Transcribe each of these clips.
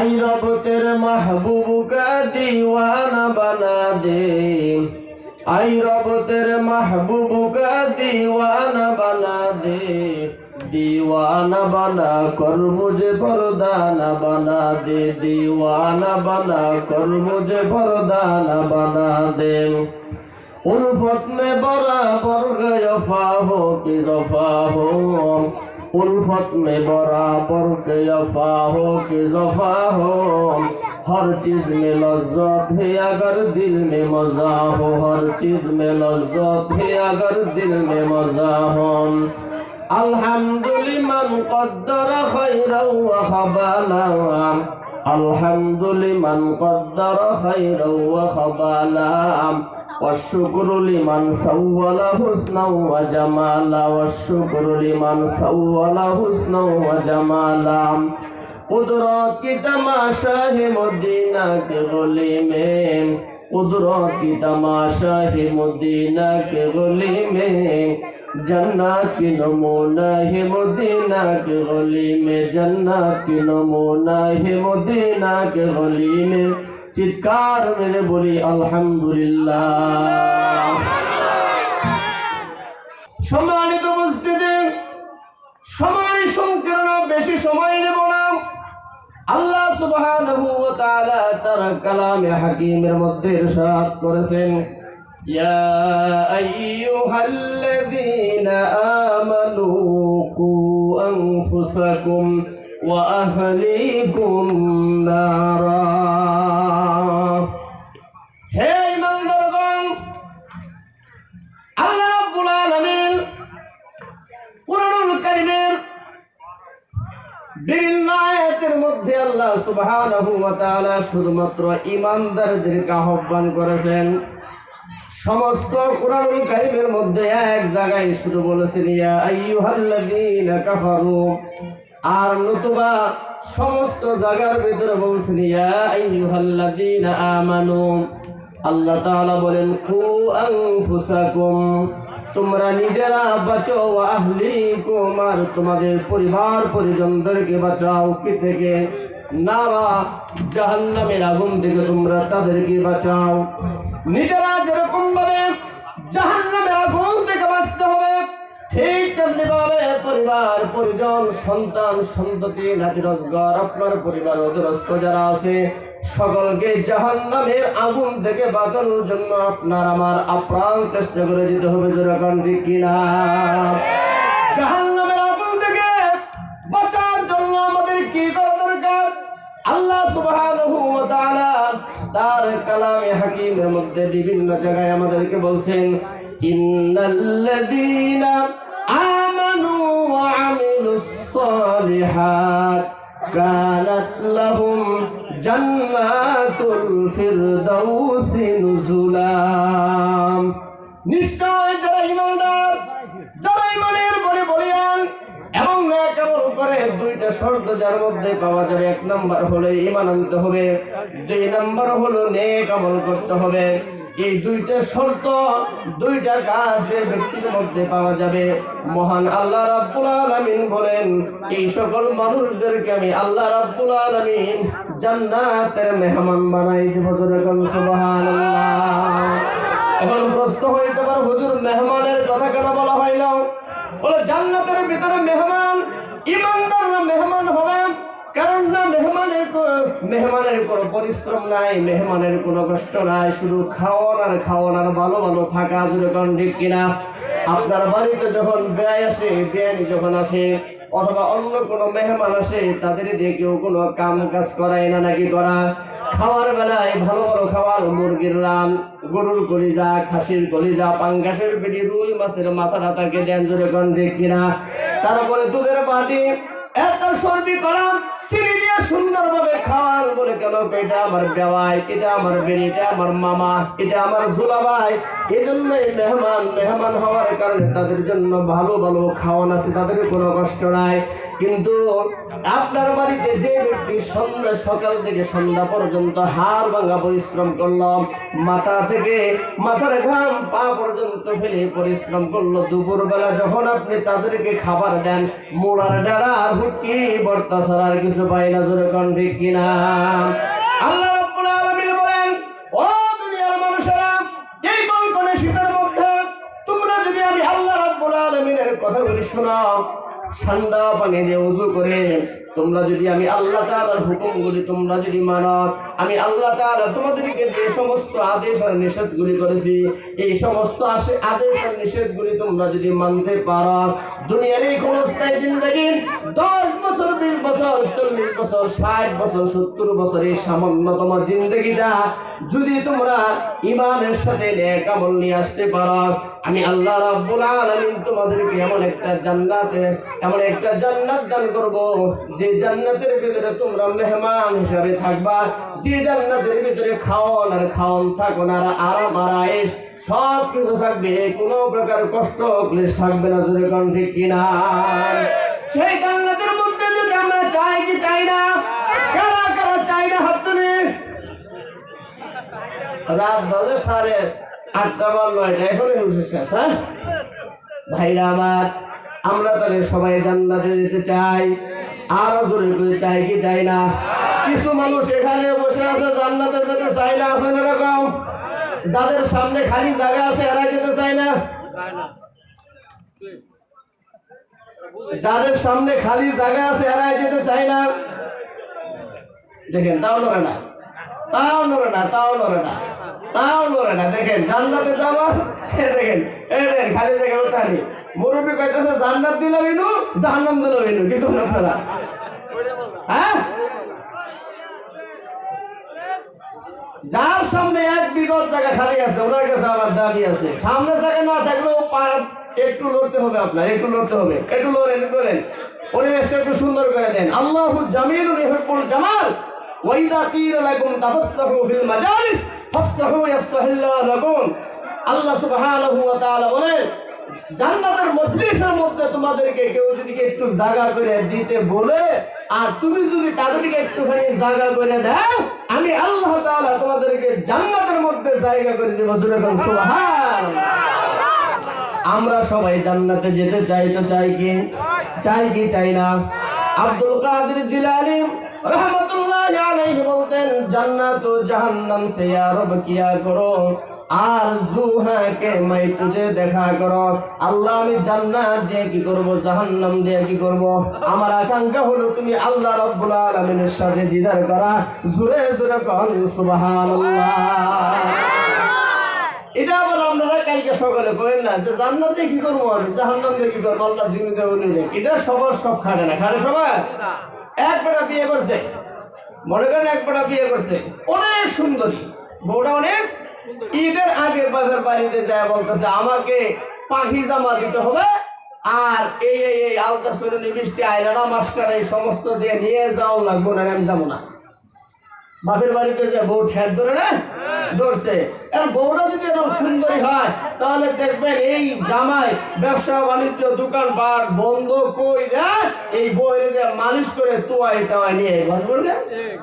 তাই রবতের মাহবুবুকা দিওয়ানা বানা দে। আই রবতের মাহবুবুকা দিওয়ানা বানা দে। দিওয়ানা বানা করমুজে পরদানা বানা দে। দিওয়ানা বানা করমুজে পরদানা বানা দে। উলফত মে বরাবর গয়ফা হো কি রফা হো। बराबर गफा हो कि दफा हो उल्फत में बराबर के यफा हो कि जफा हो हर चीज में लज्जत है अगर दिल में मजा हो हर चीज में लज्जत है अगर दिल में मजा हो अल्हम्दुलिल्लाह قدر خيرا وخبالا الحمد لمن قدر خيرا وخبالا والشكر لمن سول حسنا وجمالا والشكر لمن سول حسنا وجمالا قدرات کی تماشا ہے مدینہ کے گلی میں قدرات کی تماشا ہے مدینہ کے گلی میں جنت کی نمونہ ہے مدینہ کے گلی میں جنت کی نمونہ ہے مدینہ کے گلی میں চিৎকার মেরে বলি, আলহামদুলিল্লাহ। সম্মানিত মসজিদে সময় সংকীর্ণ, বেশি সময় নেব না। আল্লাহ সুবহানাহু ওয়া তাআলা তার কালামে হাকিমের মধ্যে ইরশাদ করেছেন, ইয়া আইয়ুহাল্লাযীনা আমানু কু আনফুসাকুম। وأهليكم نارا হে ইমানদারগণ আল্লাহ রাব্বুল আলামিন কুরআনুল কারীমের বিভিন্ন আয়াতের মধ্যে আল্লাহ সুবহানাহু ওয়া তাআলা শুধুমাত্র ঈমানদারদেরকে আহ্বান করেছেন সমস্ত কোরআনুল কারীমের মধ্যে এক জায়গায় শুধু বলেছেন ইয়া আইয়ুহাল্লাযীনা কাফারু আর নতুবা সমস্ত জায়গার ভিতরে বলছেন, ইয়া আইয়ুহাল্লাযীনা আমানু। আল্লাহ তাআলা বলেন, কু আনফুসাকুম, তোমরা নিজেরা বাঁচো, ওয়া আহলিকুম, আর তোমাদের পরিবার পরিজনদেরকে বাঁচাও। কি থেকে? নারা, জাহান্নামের আগুন থেকে তোমরা তাদেরকে বাঁচাও। নিজেরা যেরকম ভাবে জাহান্নামের আগুন থেকে বাঁচতে হবে ঠিক তেমনি পরিবার, পরিজন, সন্তান, সন্ততি, নাতি রোজগার, আপনার পরিবার অধরস্থ যারা আছে, সকলকে জাহান্নামের আগুন থেকে বাঁচানোর জন্য আপনার আমার আপ্রাণ চেষ্টা করে দিতে হবে যেরকম কিনা। জাহান্নামের আগুন থেকে বাঁচার জন্য আমাদের কি করা দরকার? আল্লাহ সুবহানাহু ওয়া তাআলা তার কালামে হাকিমের মধ্যে বিভিন্ন জায়গায় আমাদেরকে বলছেন ইন্নাল্লাযীনা আমানু ওয়া আমিলুস সালিহাত কানাত লাহুম জান্নাতুল ফিরদাউসি নুজুলা নিশ্চয় যারা ইমানদার যারা ইমানের বলে বলিয়ান এবং আমল করে দুইটা শর্ত যার মধ্যে পাওয়া যাবে, এক নাম্বার হলো ইমান আনতে হবে, দুই নাম্বার হলো নেক আমল করতে হবে। এই দুইটা শর্ত দুইটা কাজ ব্যক্তির মধ্যে পাওয়া যাবে। মহান আল্লাহ রাব্বুল আলামিন বলেন, এই সকল মানুষদেরকে আমি আল্লাহ রাব্বুল আলামিন জান্নাতের মেহমান বানাই দেব। যেরকম সুবহানাল্লাহ। এখন প্রশ্ন হইতে পারে হুজুর, মেহমানের কথা কেন বলা হইল? বলে, জান্নাতের ভিতরে মেহমান, ইমানদাররা মেহমান হবে। কারণ না মেহমানের মেহমানের কোনো পরিশ্রম নাই, মেহমানের কোনো কষ্ট নাই, শুধু খাওয়ান আর খাওয়ান আর ভালো ভালো থাকা যেরকম ঠিক কিনা? আপনার বাড়িতে যখন ব্যয় আসে বিয়ানি যখন আসে, অথবা অন্য কোনো মেহমান আসে, তাদের দিয়ে কেউ কোনো কাম কাজ করায় না নাকি করা? খাওয়ার বেলায় ভালো ভালো খাওয়ার, মুরগির রান, গরুর কলিজা, খাসির কলিজা, পাঙ্গাসের পেটি রুই মাছের মাথা টাতাকে দেন জোরে ঠিক কিনা? তারপরে দুধের বাটি একটা সর্বি করা চিনি দিয়ে সুন্দরভাবে খাওয়ার বলে কেন এটা আমার বেওয়াই, এটা আমার বেরি এটা আমার মামা, এটা আমার দুলাভাই। এই জন্যই মেহমান মেহমান হওয়ার কারণে তাদের জন্য ভালো ভালো খাওয়ান আছে, তাদের কোনো কষ্ট নাই। কিন্তু আপনার বাড়িতে যে ব্যক্তি সন্ধ্যা সকাল থেকে সন্ধ্যা পর্যন্ত হাড় ভাঙা পরিশ্রম করল, মাথা থেকে মাথার ঘাম পা পর্যন্ত ফেলে পরিশ্রম করল দুপুর বেলা যখন আপনি তাদেরকে খাবার দেন, মোড়ার ডাড়া হুটকি, বর্তা ছাড়ার কিছু পাই না, জোরে কন ঠিক কিনা? আল্লাহ বলেন যদি আমি আল্লাহ রাব্বুল আলামিনের কথাগুলি শোনাও ঠান্ডা পানি দিয়ে উজু করে তোমরা যদি আমি আল্লাহ তাআলার হুকুমগুলি তোমরা যদি মানো, আমি আল্লাহ তাআলা তোমাদেরকে যে সমস্ত আদেশ আর নিষেধগুলি করেছি, এই সমস্ত আদেশ আর নিষেধগুলি তোমরা যদি মানতে পারো, দুনিয়ার এই ক্ষণস্থায়ী জিন্দগি দশ বছর, বিশ বছর, চল্লিশ বছর, ষাট বছর, সত্তর বছর, এই সামান্যতম জিন্দগিটা যদি তোমরা ইমানের সাথে নেক নিয়ে আসতে পারো, আমি আল্লাহ রাব্বুল আলামিন তোমাদেরকে এমন একটা জান্নাতে এমন একটা জান্নাত দান করব যে জান্নাতের ভিতরে তোমরা মেহমান হিসাবে থাকবা, যে জান্নাতের ভিতরে খাওয়ান আর খাওয়ান থাকুন আর আরাম আর আয়েশ, সব কিছু থাকবে কোনো প্রকার কষ্ট ক্লেশ থাকবে না, জোরে কোন ঠিক কিনা? সেই জান্নাতের মধ্যে যদি আমরা চাই কি চাই না? কারা কারা চাই না হাত তুলে রাত বাজে সাড়ে আটটা বা নয়টা এখনই হুসে শেষ হ্যাঁ? ভাইরা আমার, আমরা তাহলে সবাই জান্নাতে যেতে চাই। যাদের সামনে খালি জায়গা আছে, এরা যেতে চায় না। যাদের সামনে খালি জায়গা আছে, এরা যেতে চায় না। দেখেন, তাও নড়ে না। তাও নড়ে না, তাও নড়ে না। তাও নড়ে না, দেখেন, জান্নাতে যাওয়া, এ দেখেন এই দেখেন, খালি জায়গা উঠানি মুরব্বী কইতেছে, জান্নাত দিল বিনু, জাহান্নাম দিল বিনু। কি করুন আপনারা? হ্যাঁ? যার সামনে এক বিগত জায়গা খালি আছে, ওনার কাছে আমার দাবি আছে। সামনে জায়গা না থাকলেও একটু লড়তে হবে আপনার, একটু লড়তে হবে। একটু লড়েন লড়েন। পরিবেশটা একটু সুন্দর করে দেন। আল্লাহ জামিল জামাল। ওয়াইদা লাকুম ফিল মাজালিস লাকুম আল্লাহ সুবহানাহু ওয়া তাআলা জান্নাতের মজলিসের মধ্যে তোমাদেরকে কেউ যদি একটু জায়গা করে দিতে বলে, আর তুমি যদি তাদেরকে একটুখানি জায়গা করে দাও, আমি আল্লাহ তাআলা তোমাদেরকে জান্নাতের মধ্যে জায়গা করে দেবো। সুবহানাল্লাহ। আমরা সবাই জান্নাতে যেতে চাই তো চাই কি? চাই কি চাই না? আব্দুল কাদের জিলানি, রহমতুল্লাহ ও জাহান্নাম সে ইয়া রব কিয়া করো? আর জুহাকে মাই তুঝে দেখা করো। আল্লাহ আমি জান্নাত দিয়ে কি করব জাহান্নাম দিয়ে কি করব? আমার আকাঙ্ক্ষা হলো তুমি আল্লাহ রাব্বুল আলামিনের সাথে দিদার করা। জোরে জোরে কন সুবহানাল্লাহ। এটা আবার আপনারা কালকে সকালে করেন না যে জান্নাতে কি করব আমি? দিয়ে কি করব? আল্লাহ জিনে দেবো নিলে এটা সবার সব খাটে না। খাটে সবার? এক বেটা বিয়ে করছে। মনে করেন এক বেটা বিয়ে করছে। অনেক সুন্দরী। বউটা অনেক ঈদের আগে বাপের বাড়িতে যায় বলতেছে, আমাকে পাখি জামা দিতে হবে আর এই এই এই আলতা সরুনি বৃষ্টি আয়লানা মাস্টার, এই সমস্ত দিয়ে নিয়ে যাও লাগবো না আমি যাব না। বাপের বাড়িতে যে বউ ঠের ধরে না, ধরছে। আর বউটা যদি এরকম সুন্দরী হয়, তাহলে দেখবেন এই জামায় ব্যবসা, বাণিজ্য দোকান পাট বন্ধ কই না এই বইয়ের মালিশ করে তোয়াই তোয়াই নিয়ে ঘর করবে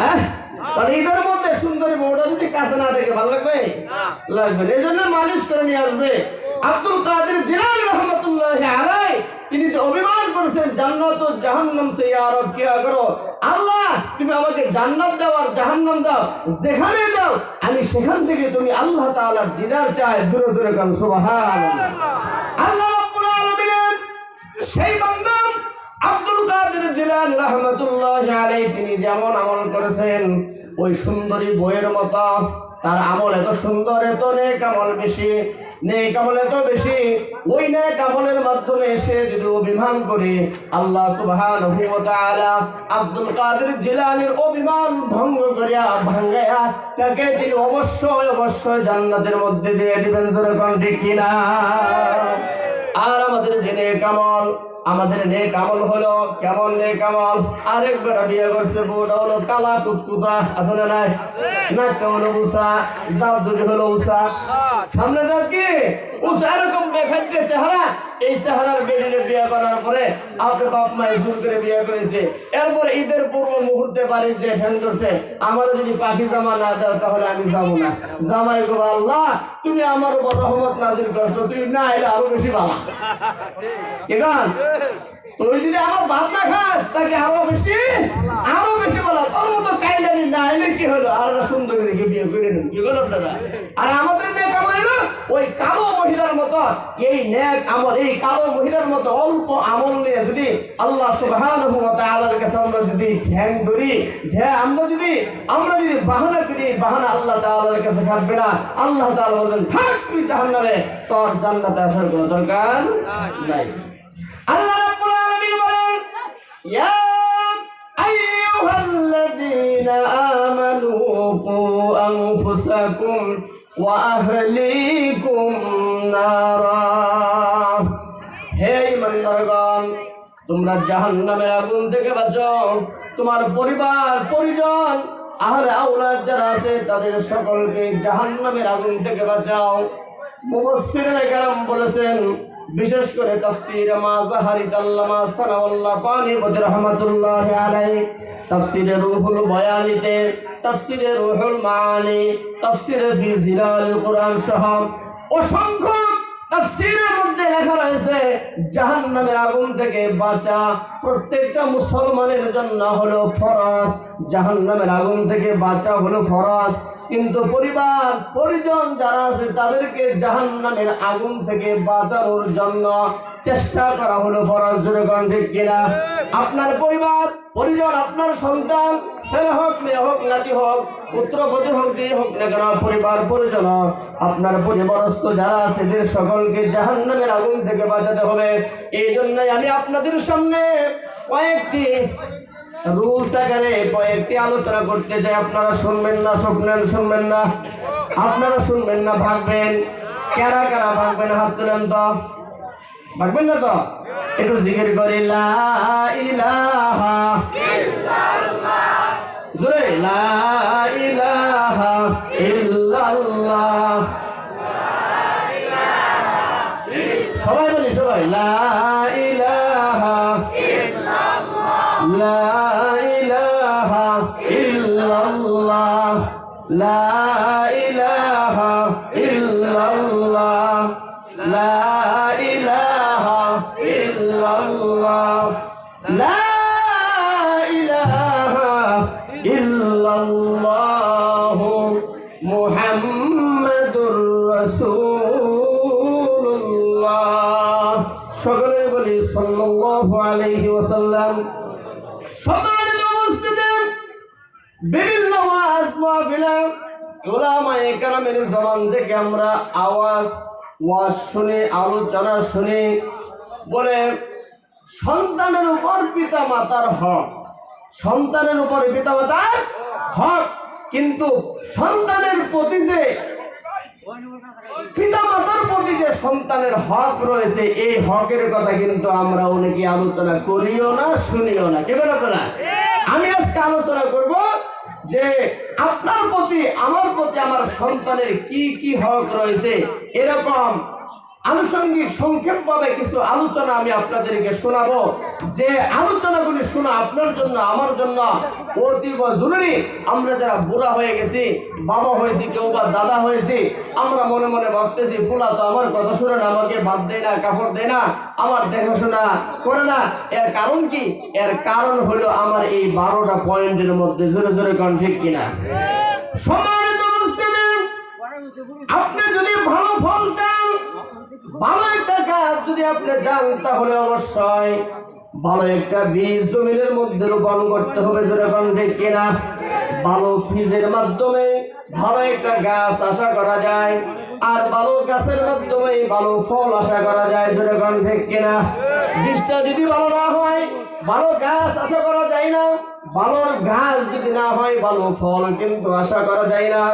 হ্যাঁ? তাহলে এদের মধ্যে সুন্দরী বউটা যদি কাছে না দেখে ভালো লাগবে? লাগবে এই জন্য মালিশ করে নিয়ে আসবে। আব্দুল কাদের জিলানি রহমতুল্লাহ আলাই তিনি যে অভিমান করেছেন জান্নাত ও জাহান্নাম সে ইয়া রব কিয়া করো আল্লাহ তুমি আমাকে জান্নাত দাও আর জাহান্নাম দাও। যেখানে দাও আমি সেখান থেকে তুমি আল্লাহ তাআলার দিদার চাই দূরে দূরে গান সুবহানাল্লাহ। আল্লাহ রাব্বুল আলামিন সেই বান্দা আব্দুল জিলানি রহমতুল্লাহ আলাইহি, তিনি যেমন আমল করেছেন, ওই সুন্দরী বইয়ের মতো, তার আমল এত সুন্দর, এত নেক আমল বেশি এত বেশি, ওই মাধ্যমে এসে যদি অভিমান করে, আল্লাহ তাআলা আব্দুল কাদের জিলানির অভিমান ভঙ্গ করিয়া ভাঙ্গায়া তাকে তিনি অবশ্যই অবশ্যই জান্নাতের মধ্যে দিয়ে দিবেন কিনা আর আমাদের যে জেনে কামল আমাদের নেক আমল হলো, কেমন নেক আমল? আরেকবার বিয়ে করছে বউটা হলো কালা কুতকুতা আছে না নাই? নাকটা হলো উষা? দাঁত দুটি হলো উষা? সামনে দাঁত কি? উষা, এরকম বেফাইটে চেহারা। এই চেহারার বেডিনে বিয়ে করার পরে আপনি বাপ মায়ের জোর করে বিয়ে করেছে। এরপরে ঈদের পূর্ব মুহূর্তে বাড়ির যে ফ্যান করছে আমার যদি পাখি জামা না দাও, তাহলে আমি যাব না। জামাই গো আল্লাহ, তুমি আমার উপর রহমত নাজির করছ, তুমি না এলে আরও বেশি বাবা। কেমন তুই যদি আমার ভাত না খাস তাকে আরও বেশি আরও বেশি বলা। তোর মতো কাইলানি না এলে কি হলো? আর সুন্দরী দেখে বিয়ে করে নেব। কি বলো দাদা? আর আমাদের নেক আমল ওই কালো মহিলার মতো। এই নেক আমল এই কালো মহিলার মতো অল্প আমল নিয়ে যদি আল্লাহ সুবহানাহু ওয়া তাআলার কাছে আমরা যদি ঠ্যাং ধরি ঢ্যা আমরা যদি আমরা যদি বাহানা করি বাহানা আল্লাহ তাআলার কাছে থাকবে না। আল্লাহ তাআলা বলবেন থাক তুই জাহান্নামে তোর জান্নাতে আসার কোনো দরকার নাই। আল্লাহ রাব্বুল আলামিন বলেন, ইয়া আইয়ুহাল্লাযীনা আমানু কু আনফুসাকুম ওয়া আহলিকুম নারা। হে ইমানদারগণ তোমরা জাহান্নামের আগুন থেকে বাঁচো। তোমার পরিবার, পরিজন, আহলে আওলাদ যারা আছে, তাদের সকলকে জাহান্নামের আগুন থেকে বাঁচাও। মুফাসসিরিনে কেরাম বলেছেন বিশেষ করে তাফসীর মাজাহারিত আল্লামা সানাউল্লাহ পানি বদি রহমাতুল্লাহ আলাইহি, তাফসীরে রুহুল বয়ানিতে, তাফসীরে রুহুল মাআনি, তাফসীরে ফি জিলাল কোরআন সহ অসংখ্য তাফসীরের মধ্যে লেখা রয়েছে, জাহান্নামের আগুন থেকে বাঁচা প্রত্যেকটা মুসলমানের জন্য হলো ফরজ, জাহান্নামের আগুন থেকে বাঁচা হলো ফরজ। কিন্তু পরিবার, পরিজন যারা আছে, তাদেরকে জাহান্নামের আগুন থেকে বাঁচানোর জন্য চেষ্টা করা হলো কিনা আপনার পরিবার, পরিজন, আপনার সন্তান, ছেলে হোক, মেয়ে হোক, নাতি হোক, পুত্র বধূ হোক, যে হোক না কেন, পরিবার, পরিজন, আপনার পরিবারস্থ যারা আছে, এদের সকলকে জাহান্নামের আগুন থেকে বাঁচাতে হবে। এই জন্যই আমি আপনাদের সামনে কয়েকটি রুলস আকারে কয়েকটি আলোচনা করতে আপনারা শুনবেন না শুনবেন না। আপনারা শুনবেন না কারা কারা হাত তুলেন তো। ভাগবেন না তো? একটু জিকির করি, লা ইলাহা। লা ইলাহা সবাই বলি, সবাই, লা لا إله إلا الله لا إله إلا الله لا إله إلا الله لا إله إلا الله محمد رسول الله সকলে বলি সাল্লাল্লাহু আলাইহি ওয়াসাল্লাম সম্মানিত উপস্থিতি বিভিন্ন ওয়াজ মাহফিলে ওলামায়ে কেরামের জবান থেকে আমরা আওয়াজ, ওয়াজ শুনি, আলোচনা শুনি বলে সন্তানের উপর পিতা মাতার হক, সন্তানের উপর পিতা মাতার হক। কিন্তু সন্তানের প্রতি যে সন্তানের হক রয়েছে, এই হকের কথা কিন্তু আমরা অনেকে আলোচনা করিও না, শুনিও না। কি আপনারা আমি আজকে আলোচনা করব যে আপনার প্রতি, আমার প্রতি আমার সন্তানের কি কি হক রয়েছে, এরকম আনুষঙ্গিক সংক্ষেপভাবে কিছু আলোচনা আমি আপনাদেরকে শোনাবো। যে আলোচনাগুলি শোনা আপনার জন্য, আমার জন্য অতীব জরুরি। আমরা যারা বুড়া হয়ে গেছি, বাবা হয়েছি, কেউ বা দাদা হয়েছি, আমরা মনে মনে ভাবতেছি, পোলা তো আমার কথা শুনে না, আমাকে বাদ দেয় না, কাপড় দেয় না, আমার দেখাশোনা করে না। এর কারণ কি? এর কারণ হলো আমার এই বারোটা পয়েন্টের মধ্যে জোরে জোরে কন ঠিক কিনা? সম্মানিত আপনি যদি ভালো ফল চান ভালো একটা কাজ যদি আপনি চান তাহলে অবশ্যই ভালো একটা বীজ জমিনের মধ্যে রোপণ করতে হবে যেরকম ঠিক কিনা? ভালো বীজের মাধ্যমে ভালো একটা গাছ আশা করা যায়, আর ভালো গাছের মাধ্যমে ভালো ফল আশা করা যায় যেরকম ঠিক কিনা? বীজটা যদি ভালো না হয়, ভালো গাছ আশা করা যায় না, ভালো গাছ যদি না হয়, ভালো ফল কিন্তু আশা করা যায় না।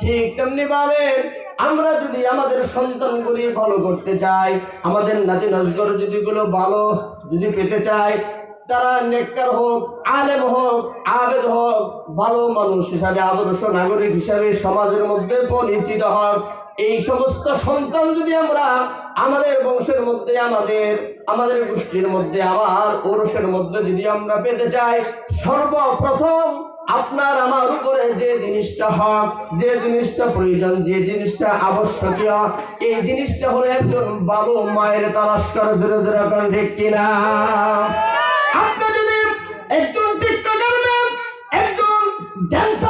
ঠিক তেমনি ভাবে আমরা যদি আমাদের সন্তানগুলি ভালো করতে চাই, আমাদের নাতি নজগর যদি গুলো ভালো যদি পেতে চাই, তারা নেককার হোক, আলেম হোক, আবেদ হোক, ভালো মানুষ হিসাবে, আদর্শ নাগরিক হিসাবে সমাজের মধ্যে পরিচিত হোক এই সমস্ত সন্তান যদি আমরা আমাদের বংশের মধ্যে, আমাদের আমাদের গোষ্ঠীর মধ্যে, আবার ওরসের মধ্যে যদি আমরা পেতে চাই, সর্বপ্রথম আপনার আমার উপরে যে জিনিসটা হক, যে জিনিসটা প্রয়োজন, যে জিনিসটা আবশ্যকীয়, এই জিনিসটা হলো একজন বাবু মায়ের তালাশ করে ধরে ধরে কোন ঠিক কিনা। আপনি যদি একজন টিকটকার একজন ড্যান্সার